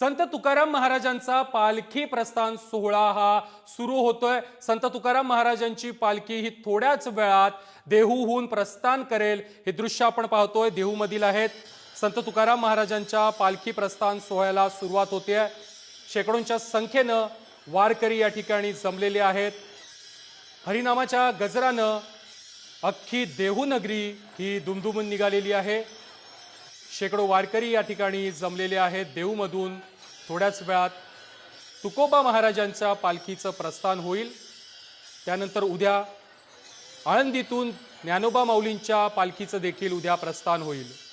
संत तुकाराम महाराजांचा पालखी प्रस्थान सोहळा हा सुरू होतोय. संत तुकाराम महाराजांची पालखी ही थोड्याच वेळात देहूहून प्रस्थान करेल. हे दृश्य आपण पाहतोय. देहूमधील आहेत. संत तुकाराम महाराजांच्या पालखी प्रस्थान सोहळ्याला सुरुवात होते शेकडोंच्या संख्येनं वारकरी या ठिकाणी जमलेले आहेत. हरिनामाच्या गजरानं अख्खी देहू नगरी ही दुमदुमून निघालेली आहे. शेकडो वारकरी या ठिकाणी जमलेले आहेत. देऊमधून थोड्याच वेळात तुकोबा महाराजांच्या पालखीचं प्रस्थान होईल. त्यानंतर उद्या आळंदीतून ज्ञानोबा माऊलींच्या पालखीचं देखील उद्या प्रस्थान होईल.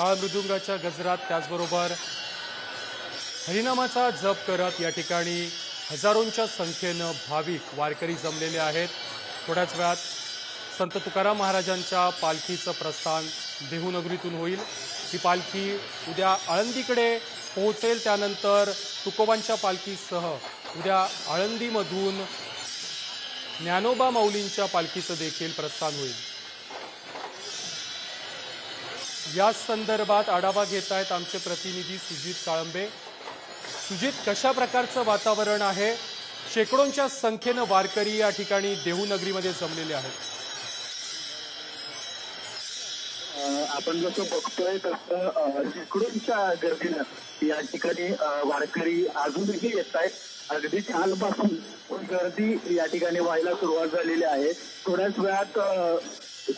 काळ मृदुंगाच्या गजरात त्याचबरोबर हरिनामाचा जप करत या ठिकाणी हजारोंच्या संख्येनं भाविक वारकरी जमलेले आहेत. थोड्याच वेळात संत तुकाराम महाराजांच्या पालखीचं प्रस्थान देहूनगरीतून होईल. ही पालखी उद्या आळंदीकडे पोहोचेल. त्यानंतर तुकोबांच्या पालखीसह उद्या आळंदीमधून ज्ञानोबा माऊलींच्या पालखीचं देखील प्रस्थान होईल. या संदर्भात आढावा घेत आहेत आमचे प्रतिनिधी सुजित काळंबे. सुजित कशा प्रकारचं वातावरण आहे? शेकडोंच्या संख्येनं वारकरी या ठिकाणी देहू नगरीमध्ये जमलेले आहेत. आपण जसं बघतोय तसं शेकडोंच्या गर्दीनं या ठिकाणी वारकरी अजूनही येत आहेत अगदी कालपासून गर्दी या ठिकाणी व्हायला सुरुवात झालेली आहे. थोड्याच वेळात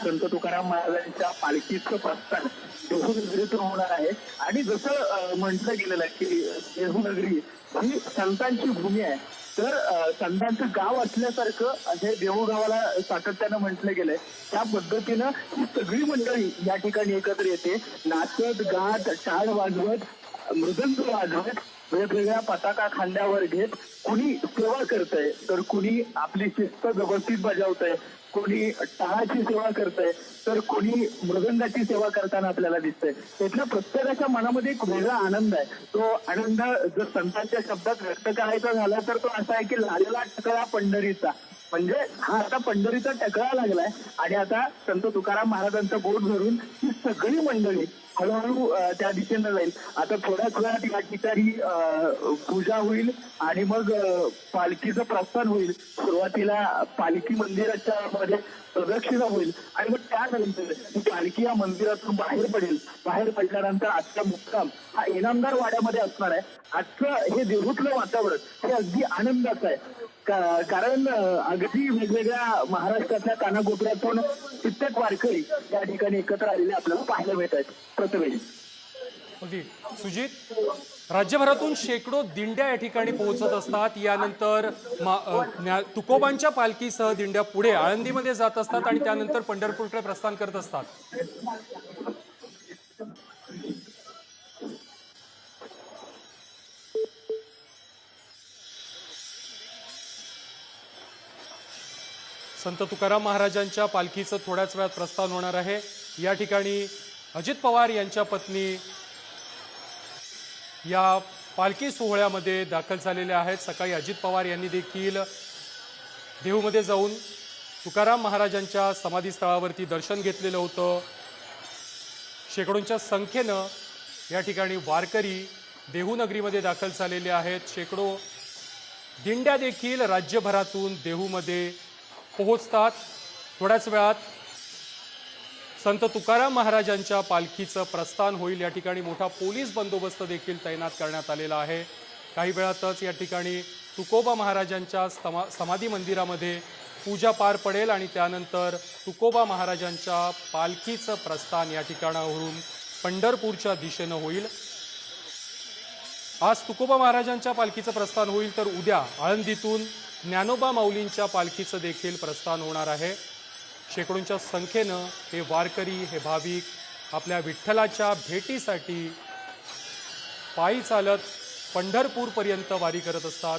संत तुकाराम महाराजांच्या पालखीचं प्रस्थान देहूनगरीतून होणार आहे. आणि जसं म्हटलं गेलेलं आहे की देहूनगरी ही संतांची भूमी आहे. तर संतांचं गाव असल्यासारखं हे देहू गावाला सातत्यानं म्हटलं गेलंय. त्या पद्धतीनं ही सगळी मंडळी या ठिकाणी एकत्र येते. नाचत गात टाळ वाजवत मृदंग वाजवत वेगवेगळ्या पताका खांद्यावर घेत कुणी सेवा करतंय तर कुणी आपली शिस्त व्यवस्थित बजावतंय कोणी टाळाची सेवा करतंय तर कोणी मृदंगाची सेवा करताना आपल्याला दिसतंय. त्यातल्या प्रत्येकाच्या मनामध्ये एक वेगळा आनंद आहे. तो आनंद जर संतांच्या शब्दात व्यक्त करायचा झाला तर तो असा आहे की लागला टकळा पंढरीचा. म्हणजे हा आता पंढरीचा टकळा लागलाय आणि आता संत तुकाराम महाराजांचा बोट धरून ही सगळी मंडळी हळूहळू त्या दिशेनं जाईल. आता थोड्याच वेळात या ठिकाणी पूजा होईल आणि मग पालखीचं प्रस्थान होईल. सुरुवातीला पालखी मंदिराच्या मध्ये प्रदक्षिणा होईल. आणि मग त्यानंतर पालखी या मंदिरातून बाहेर पडेल. बाहेर पडल्यानंतर आजचा मुक्काम हा इनामदार वाड्यामध्ये असणार आहे. आजचं हे देहूतलं वातावरण हे अगदी आनंदाचं आहे. कारण अगदी वेगवेगळ्या महाराष्ट्रातल्या कानाकोपऱ्यातून कित्येक वारकरी या ठिकाणी एकत्र आलेले आपल्याला पाहायला मिळत आहेत प्रथमेश. अगदी सुजित राज्यभरातून शेकडो दिंड्या या ठिकाणी पोहोचत असतात. यानंतर तुकोबांच्या पालखीसह दिंड्या पुढे आळंदीमध्ये जात असतात आणि त्यानंतर पंढरपूरकडे प्रस्थान करत असतात. संत तुकाराम महाराजांच्या पालखीचं थोड्याच वेळात प्रस्थान होणार आहे. या ठिकाणी अजित पवार यांच्या पत्नी या पालखी सोहळ्यामध्ये दाखल झालेल्या आहेत. सकाळी अजित पवार यांनी देखील देहूमध्ये जाऊन तुकाराम महाराजांच्या समाधीस्थळावरती दर्शन घेतलेलं होतं. शेकडोंच्या संख्येनं या ठिकाणी वारकरी देहू नगरीमध्ये दाखल झालेले आहेत. शेकडो दिंड्या देखील राज्यभरातून देहूमध्ये पोहोचतात. थोड्याच वेळात संत तुकाराम महाराजांच्या पालखीचं प्रस्थान होईल. या ठिकाणी मोठा पोलीस बंदोबस्त देखील तैनात करण्यात आलेला आहे. काही वेळातच या ठिकाणी तुकोबा महाराजांच्या समा समाधी मंदिरामध्ये पूजा पार पडेल आणि त्यानंतर तुकोबा महाराजांच्या पालखीचं प्रस्थान या ठिकाणावरून पंढरपूरच्या दिशेनं होईल. आज तुकोबा महाराजांच्या पालखीचं प्रस्थान होईल तर उद्या आळंदीतून ज्ञानोबा माऊलींच्या पालखीचं देखील प्रस्थान होणार आहे. शेकडोंच्या संख्येनं हे वारकरी हे भाविक आपल्या विठ्ठलाच्या भेटीसाठी पायी चालत पंढरपूरपर्यंत वारी करत असतात.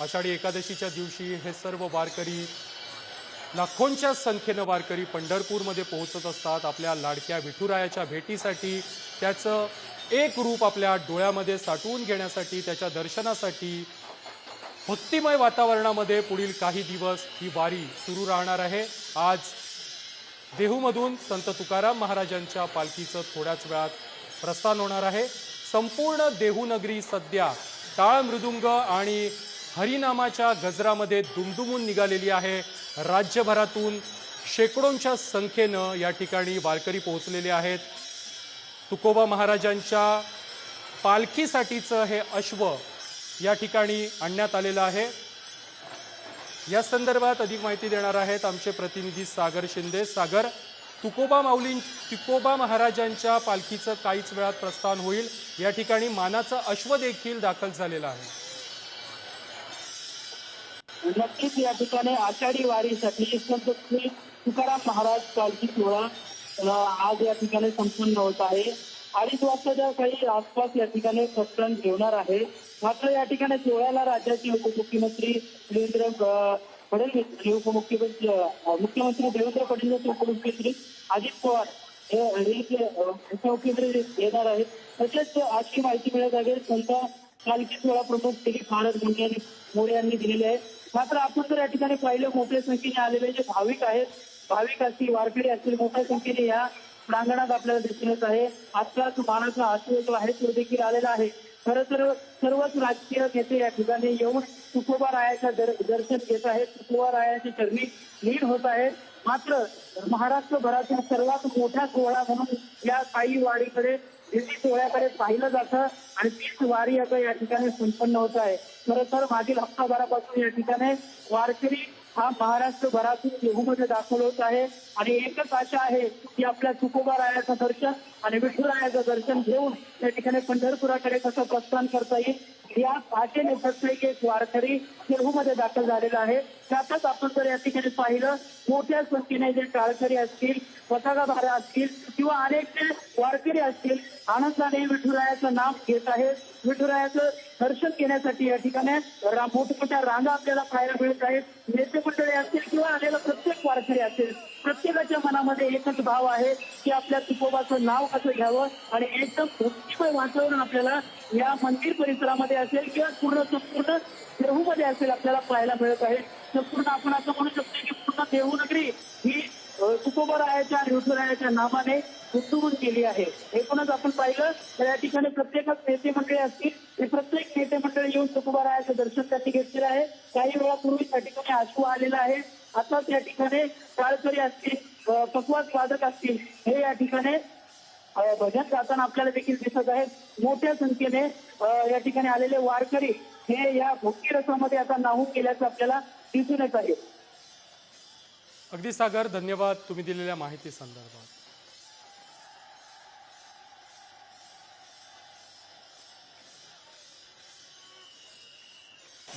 आषाढी एकादशीच्या दिवशी हे सर्व वारकरी लाखोंच्या संख्येनं वारकरी पंढरपूरमध्ये पोहोचत असतात. आपल्या लाडक्या विठुरायाच्या भेटीसाठी त्याचं एक रूप आपल्या डोळ्यामध्ये साठवून घेण्यासाठी त्याच्या दर्शनासाठी भक्तिमय वातावरणामध्ये पुढील काही दिवस ही वारी सुरू राहणार आहे. आज देहूमधून संत तुकाराम महाराजांच्या पालखीचं थोड्याच वेळात प्रस्थान होणार आहे. संपूर्ण देहूनगरी सध्या टाळ मृदुंग आणि हरिनामाच्या गजरामध्ये दुमदुमून निघालेली आहे. राज्यभरातून शेकडोंच्या संख्येनं या ठिकाणी वारकरी पोहोचलेले आहेत. तुकोबा महाराजांच्या पालखीसाठीचं हे अश्व या ठिकाणी आणण्यात आलेलं आहे. या संदर्भात अधिक माहिती देणार आहेत आमचे प्रतिनिधी सागर शिंदे. सागर तुकोबा माऊलीं तुकोबा महाराजांच्या पालखीचं काहीच वेळात प्रस्थान होईल. या ठिकाणी मानाचं अश्व देखील दाखल झालेलं आहे. नक्कीच या ठिकाणी आषाढी वारीसाठी तुकाराम महाराज पालखी सोहळा आज या ठिकाणी संपन्न होत आहे. अडीच वाजताच्या काही आसपास या ठिकाणी प्रस्थान ठेवणार आहे मात्र या ठिकाणी सोहळ्याला राज्याचे उपमुख्यमंत्री देवेंद्र फडणवीस आणि उपमुख्यमंत्री मुख्यमंत्री देवेंद्र फडणवीस उपमुख्यमंत्री अजित पवार हे उपमुख्यमंत्री येणार आहेत. तसेच अशी माहिती मिळत आहे संत पालखी सोहळा प्रमुख श्री भारत मुंडे मोरे यांनी दिलेले आहे. मात्र आपण जर या ठिकाणी पाहिलं मोठ्या संख्येने आलेले जे भाविक आहेत भाविक असतील वारकरी असतील मोठ्या संख्येने या प्रांगणात आपल्याला दिसून येत आहे आजकाल मानाचा आशय जो आहे तो देखील आलेला आहे. खरं तर सर्वच राजकीय नेते या ठिकाणी येऊन तुकोबा रायाच्या दर- दर्शन घेत आहेत. तुकोबा रायाच्या चरणी लीन होत आहेत मात्र महाराष्ट्रभरातील सर्वात मोठा सोहळा म्हणून या काही वाडीकडे दिल्ली सोहळ्याकडे पाहिलं जातं आणि तीच वारी आता या ठिकाणी संपन्न होत आहे. खरं तर मागील हप्ताभरापासून या ठिकाणी वारकरी हा महाराष्ट्रभरातून देहूमध्ये दाखल होत आहे. आणि एकच आशा आहे की आपल्या तुकोबा रायाचं दर्शन आणि विठुरायाचं दर्शन घेऊन त्या ठिकाणी पंढरपुराकडे कसं प्रस्थान करता येईल या आशेने प्रत्येक एक वारकरी देहूमध्ये दाखल झालेला आहे. त्यातच आपण जर या ठिकाणी पाहिलं मोठ्या संख्येने जे टाळकरी असतील पताकाधारे असतील किंवा अनेक जे वारकरी असतील आनंदाने विठुरायाचं नाम घेत आहेत. विठुरायाचं दर्शन घेण्यासाठी या ठिकाणी मोठमोठ्या रांगा आपल्याला पाहायला मिळत आहेत. नेते मंडळी असतील किंवा आलेला प्रत्येक वारकरी असेल प्रत्येकाच्या मनामध्ये एकच भाव आहे की आपल्या तुकोबाचं नाव कसं घ्यावं आणि एकदम भक्तिमय वातावरण आपल्याला या मंदिर परिसरामध्ये असेल किंवा पूर्ण संपूर्ण देहूमध्ये असेल आपल्याला पाहायला मिळत आहे. संपूर्ण आपण असं म्हणू शकतो की पूर्ण देहू नगरी ही अ, तुकोबरायाच्या आणि नावाने नामाने गुंतवून केली आहे. एकूणच आपण पाहिलं तर या ठिकाणी प्रत्येकच नेते मंडळी असतील ते प्रत्येक नेते मंडळी येऊन तुकोबरायाचं दर्शन त्यांनी घेतलेलं आहे. काही वेळापूर्वी त्या ठिकाणी आशू आलेला आहे. आताच या ठिकाणी वारकरी असतील पकवास वादक असतील हे या ठिकाणी भजन गाताना आपल्याला देखील दिसत आहेत. मोठ्या संख्येने या ठिकाणी आलेले वारकरी हे या भक्ती रसामध्ये आता नाहून गेल्याचं आपल्याला दिसून येत आहे. अगदी सागर धन्यवाद तुम्ही दिलेल्या माहिती संदर्भात.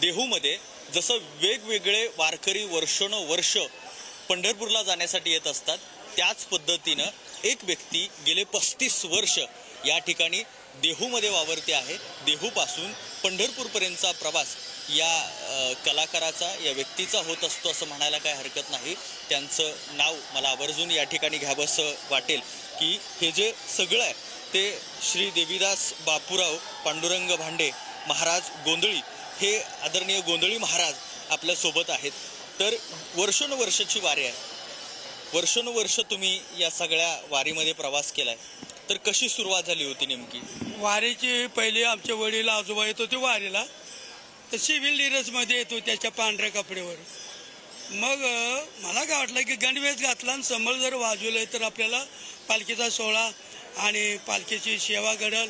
देहूमध्ये जसं वेगवेगळे वारकरी वर्षानुवर्ष पंढरपूरला जाण्यासाठी येत असतात त्याच पद्धतीनं एक व्यक्ती गेले पस्तीस वर्ष या ठिकाणी देहूमध्ये वावरते आहे. देहूपासून पंढरपूरपर्यंतचा प्रवास या कलाकाराचा या व्यक्तीचा होत असतो असं म्हणायला काही हरकत नाही. त्यांचं नाव मला आवर्जून या ठिकाणी घ्यावंसं वाटेल की हे जे सगळं आहे ते श्री देवीदास बापूराव पांडुरंग भांडे महाराज गोंधळी हे आदरणीय गोंधळी महाराज आपल्यासोबत आहेत. तर वर्षानुवर्षाची वारी आहे. वर्षानुवर्ष तुम्ही या सगळ्या वारीमध्ये प्रवास केलाय. तर कशी सुरुवात झाली होती नेमकी? वारीची पहिले आमचे वडील आजोबा येत होते वारीला. तर सिव्हिल डिरेसमध्ये येतो त्याच्या पांढऱ्या कपड्यावर. मग मला काय वाटलं की गणवेश घातला आणि समोर जर वाजवलं तर आपल्याला पालखीचा सोहळा आणि पालखीची सेवा घडल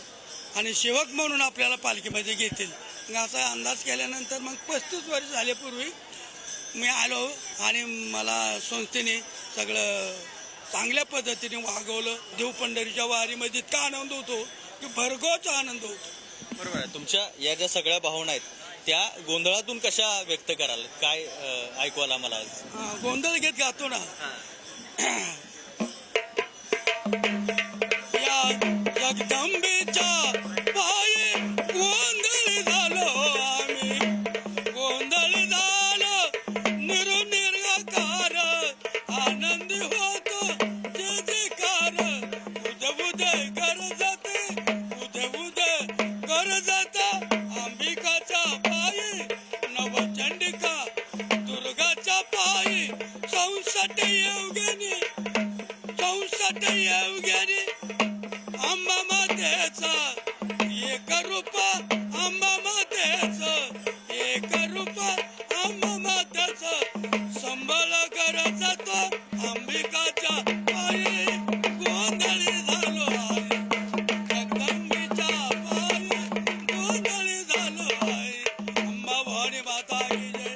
आणि सेवक म्हणून आपल्याला पालखीमध्ये घेतील. असा अंदाज केल्यानंतर मग पस्तीस वर्ष झाल्यापूर्वी मी आलो आणि मला संस्थेने सगळं चांगल्या पद्धतीने वागवलं. देव पंढरीच्या वारीमध्ये इतका आनंद होतो की भरघोस आनंद होतो. बरोबर आहे. तुमच्या या ज्या सगळ्या भावना आहेत त्या गोंधळातून कशा व्यक्त कराल? काय अ, ऐकू आला मला गोंधळ घेत गातो ना.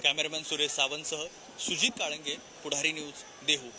कॅमेरामॅन सुरेश सावंतसह सुजित काळंगे पुढारी न्यूज देहू.